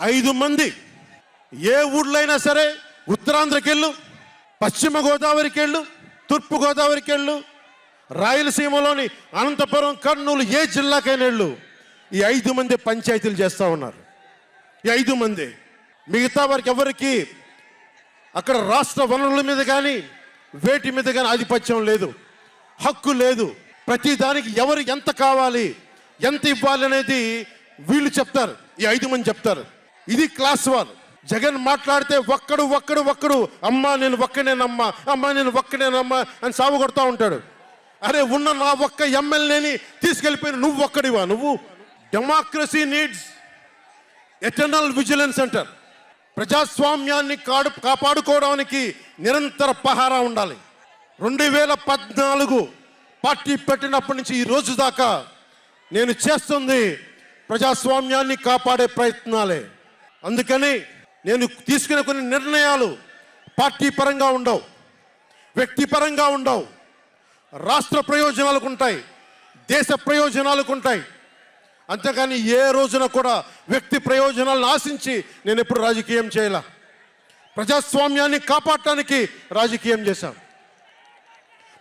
ఐదు మంది ఏ ఊళ్ళో అయినా సరే ఉత్తరాంధ్రకి వెళ్ళు పశ్చిమ గోదావరికి వెళ్ళు తూర్పు గోదావరికి వెళ్ళు రాయలసీమలోని అనంతపురం కర్నూలు ఏ జిల్లాకైనా వెళ్ళు. ఈ ఐదు మంది పంచాయతీలు చేస్తూ ఉన్నారు. ఈ ఐదు మంది. మిగతా వారికి ఎవరికి అక్కడ రాష్ట్ర వనరుల మీద కానీ వేటి మీద కానీ ఆధిపత్యం లేదు. హక్కు లేదు. ప్రతి దానికి ఎవరు ఎంత కావాలి ఎంత ఇవ్వాలి అనేది వీళ్ళు చెప్తారు. ఈ ఐదు మంది చెప్తారు. ఇది క్లాస్ వన్. జగన్ మాట్లాడితే ఒక్కడు ఒక్కడు ఒక్కడు అమ్మా నేను ఒక్కనేనమ్మా అమ్మా నేను ఒక్కనేనమ్మా అని సాగు కొడతా ఉంటాడు. అరే ఉన్న నా ఒక్క ఎమ్మెల్యేని తీసుకెళ్ళిపోయిన నువ్వు ఒక్కడివా? నువ్వు డెమోక్రసీ నీడ్స్ ఎటర్నల్ విజిలెన్స్ అంటారు ప్రజాస్వామ్యాన్ని కాడు కాపాడుకోవడానికి నిరంతర పహారా ఉండాలి. రెండు వేల పద్నాలుగు పార్టీ పెట్టినప్పటి నుంచి ఈ రోజు దాకా నేను చేస్తుంది ప్రజాస్వామ్యాన్ని కాపాడే ప్రయత్నాలే. అందుకని నేను తీసుకునే కొన్ని నిర్ణయాలు పార్టీ పరంగా ఉండవు వ్యక్తిపరంగా ఉండవు. రాష్ట్ర ప్రయోజనాలకు ఉంటాయి దేశ ప్రయోజనాలకు ఉంటాయి. అంతేకాని ఏ రోజున కూడా వ్యక్తి ప్రయోజనాలను ఆశించి నేను ఎప్పుడు రాజకీయం చేయాల. ప్రజాస్వామ్యాన్ని కాపాడటానికి రాజకీయం చేశాం.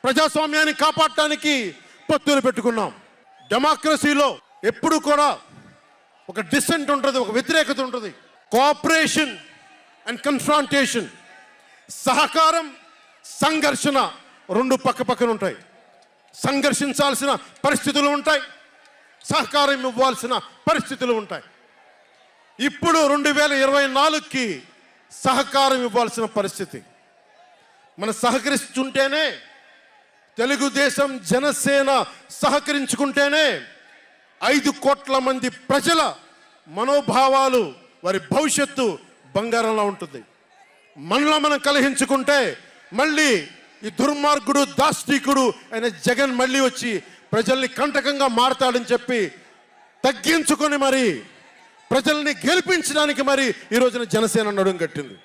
ప్రజాస్వామ్యాన్ని కాపాడటానికి పొత్తులు పెట్టుకున్నాం. డెమోక్రసీలో ఎప్పుడు కూడా ఒక డిసెంట్ ఉంటుంది ఒక వ్యతిరేకత ఉంటుంది. కోఆపరేషన్ అండ్ కన్ఫ్రాంటేషన్ సహకారం సంఘర్షణ రెండు పక్క పక్కన ఉంటాయి. సంఘర్షించాల్సిన పరిస్థితులు ఉంటాయి సహకారం ఇవ్వాల్సిన పరిస్థితులు ఉంటాయి. ఇప్పుడు రెండు వేల ఇరవై నాలుగుకి సహకారం ఇవ్వాల్సిన పరిస్థితి. మనం సహకరిస్తుంటేనే తెలుగుదేశం జనసేన సహకరించుకుంటేనే ఐదు కోట్ల మంది ప్రజల మనోభావాలు వారి భవిష్యత్తు బంగారంలో ఉంటుంది. మనలో మనం కలహించుకుంటే మళ్ళీ ఈ దుర్మార్గుడు దాష్టికుడు అయిన జగన్ మళ్ళీ వచ్చి ప్రజల్ని కంటకంగా మారతాడని చెప్పి తగ్గించుకొని మరి ప్రజల్ని గెలిపించడానికి మరి ఈ రోజున జనసేన నడుం కట్టింది.